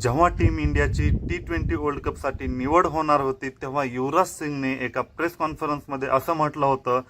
जेव्हा टीम इंडियाची T twenty world कपसाठी निवड होणार होती तेव्हा युवराज सिंगने एका प्रेस कॉन्फरन्समध्ये असं म्हटलं होतं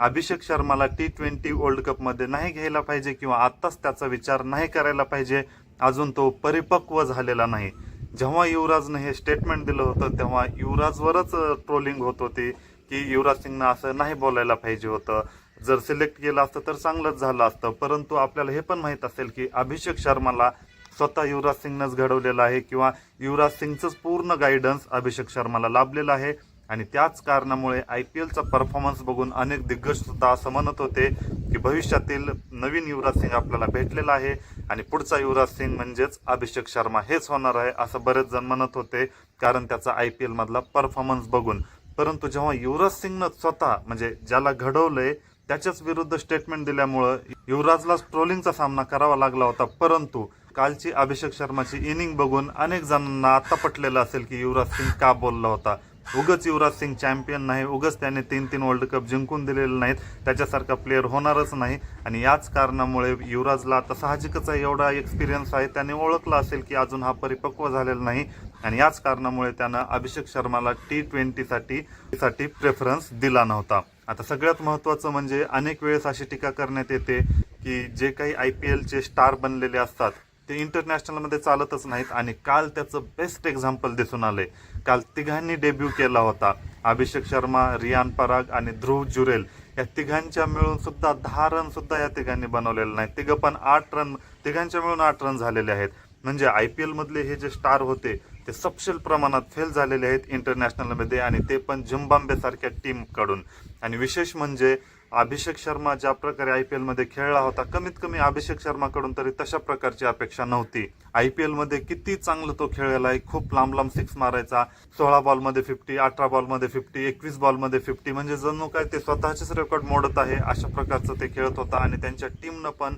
अभिषेक शर्माला टी ट्वेंटी वर्ल्ड कपमध्ये नाही घ्यायला पाहिजे किंवा आत्ताच त्याचा विचार नाही करायला पाहिजे अजून तो परिपक्व झालेला नाही. जेव्हा युवराजनं हे स्टेटमेंट दिलं होतं तेव्हा युवराजवरच ट्रोलिंग होत होती की युवराज सिंगनं असं नाही बोलायला पाहिजे होतं. जर सिलेक्ट केलं असतं तर चांगलंच झालं असतं. परंतु आपल्याला हे पण माहीत असेल की अभिषेक शर्माला स्वतः युवराज सिंगनंच घडवलेलं आहे किंवा युवराज सिंगचंच पूर्ण गायडन्स अभिषेक शर्माला लाभलेलं आहे. आणि त्याच कारणामुळे आय पी एलचा परफॉर्मन्स बघून अनेक दिग्गज सुद्धा असं म्हणत होते की भविष्यातील नवीन युवराज सिंग आपल्याला भेटलेला आहे. आणि पुढचा युवराज सिंग म्हणजेच अभिषेक शर्मा हेच होणार आहे असं बरेच जण म्हणत होते. कारण त्याचा आय पी एलमधला परफॉर्मन्स बघून. परंतु जेव्हा युवराज सिंगनं स्वतः म्हणजे ज्याला घडवलंय त्याच्याच विरुद्ध स्टेटमेंट दिल्यामुळं युवराजला ट्रोलिंगचा सामना करावा लागला होता. परंतु कालची अभिषेक शर्माची इनिंग बघून अनेक जणांना आता पटलेलं असेल की युवराज सिंग का बोलला होता. उगच युवराज सिंग चॅम्पियन नाही उगच त्याने तीन तीन वर्ल्ड कप जिंकून दिलेले नाहीत. त्याच्यासारखा प्लेअर होणारच नाही आणि याच कारणामुळे युवराजला आता साहजिकच एवढा एक्सपिरियन्स आहे. त्याने ओळखलं असेल की अजून हा परिपक्व झालेला नाही आणि याच कारणामुळे त्यानं अभिषेक शर्माला टी ट्वेंटीसाठी साठी प्रेफरन्स दिला नव्हता. आता सगळ्यात महत्त्वाचं म्हणजे अनेक वेळेस अशी टीका करण्यात येते की जे काही आय पी एलचे स्टार बनलेले असतात ते इंटरनॅशनलमध्ये चालतच नाहीत आणि काल त्याचं बेस्ट एक्झाम्पल दिसून आले. काल तिघांनी डेब्यू केला होता. अभिषेक शर्मा रियान पराग आणि ध्रुव जुरेल. या तिघांच्या मिळून सुद्धा दहा रन सुद्धा या तिघांनी बनवलेले नाहीत. तिघं पण आठ रन तिघांच्या मिळून आठ रन झालेले आहेत. म्हणजे आय पी एलमधले हे जे स्टार होते ते सपशेल प्रमाणात फेल झालेले आहेत इंटरनॅशनलमध्ये आणि ते पण झिम्बाम्बेसारख्या टीमकडून आणि विशेष म्हणजे अभिषेक शर्मा ज्या प्रकारे आय पी एलमध्ये खेळला होता कमीत कमी अभिषेक शर्माकडून तरी तशा प्रकारची अपेक्षा नव्हती. आय पी एलमध्ये किती चांगलं तो खेळलेला आहे खूप लांब लांब सिक्स मारायचा. सोळा बॉलमध्ये फिफ्टी अठरा बॉलमध्ये फिफ्टी एकवीस बॉलमध्ये फिफ्टी म्हणजे जणू काय ते स्वतःचेच रेकॉर्ड मोडत आहे अशा प्रकारचं ते खेळत होता. आणि त्यांच्या टीमनं पण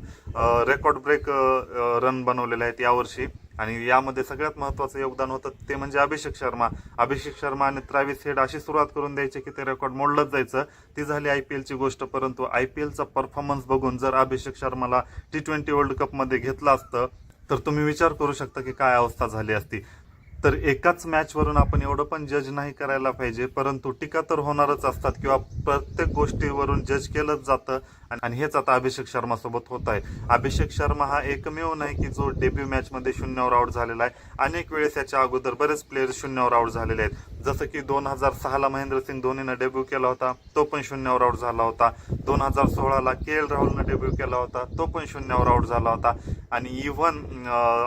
रेकॉर्ड ब्रेक रन बनवलेले आहेत यावर्षी. आणि यामध्ये सगळ्यात महत्त्वाचं योगदान होतं ते म्हणजे अभिषेक शर्मा. अभिषेक शर्मा आणि ट्रॅव्हिस हेड अशी सुरुवात करून द्यायची की ते रेकॉर्ड मोडलंच जायचं. ती झाली आय पी एलची गोष्ट परंतु आय पी एलचा परफॉर्मन्स बघून जर अभिषेक शर्माला टी ट्वेंटी वर्ल्ड कपमध्ये घेतलं असतं तर तुम्ही विचार करू शकता की काय अवस्था झाली असती. तर एकाच मॅचवरून आपण एवढं पण जज नाही करायला पाहिजे परंतु टीका तर होणारच असतात किंवा प्रत्येक गोष्टीवरून जज केलंच जातं आणि- हेच आता अभिषेक शर्मा सोबत होत आहे. अभिषेक शर्मा हा एकमेव नाही की जो डेब्यू मॅचमध्ये शून्यावर आउट झालेला आहे. अनेक वेळेस याच्या अगोदर बरेच प्लेयर शून्यावर आउट झालेले आहेत. जसं की दोन हजार सहाला महेंद्रसिंग धोनीनं डेब्यू केला होता तो पण शून्यावर आउट झाला होता. दोन हजार सोळाला के एल राहुलनं डेब्यू केला होता तो पण शून्यावर आउट झाला होता. आणि इव्हन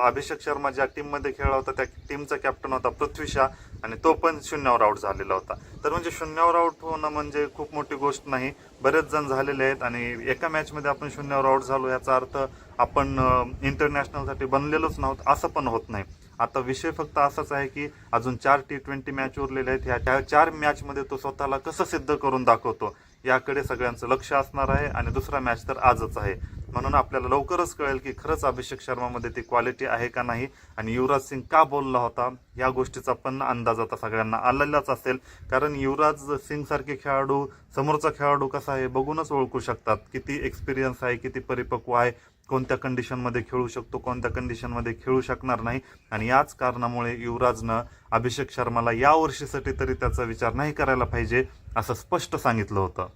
अभिषेक शर्मा ज्या टीममध्ये खेळला होता त्या टीमचा कॅप्टन होता पृथ्वी शा आणि तो पण शून्यावर आउट झालेला होता. तर म्हणजे शून्यावर आउट होणं म्हणजे खूप मोठी गोष्ट नाही. बरेच जण झालेले आहेत आणि एका मॅचमध्ये आपण शून्यावर आउट झालो याचा अर्थ आपण इंटरनॅशनलसाठी बनलेलोच नव्हतं असं पण होत नाही. आता विषय फक्त असाच आहे की अजून चार टी ट्वेंटी मॅच उरलेले आहेत. ह्या त्या चार मॅचमध्ये तो स्वतःला कसं सिद्ध करून दाखवतो याकडे सगळ्यांचं लक्ष असणार आहे आणि दुसरा मॅच तर आजच आहे. म्हणून आपल्याला लवकरच कळेल की खरंच अभिषेक शर्मामध्ये ती क्वालिटी आहे का नाही. आणि युवराज सिंग का बोलला होता? या गोष्टीचा पण अंदाज आता सगळ्यांना आलेलाच असेल. कारण युवराज सिंग सारखे खेळाडू समोरचा खेळाडू कसा आहे बघूनच ओळखू शकतात. किती एक्सपिरियन्स आहे किती परिपक्व आहे कोणत्या कंडिशनमध्ये खेळू शकतो कोणत्या कंडिशनमध्ये खेळू शकणार नाही. आणि याच कारणामुळे युवराजनं अभिषेक शर्माला या वर्षीसाठी तरी त्याचा विचार नाही करायला पाहिजे असं स्पष्ट सांगितलं होतं.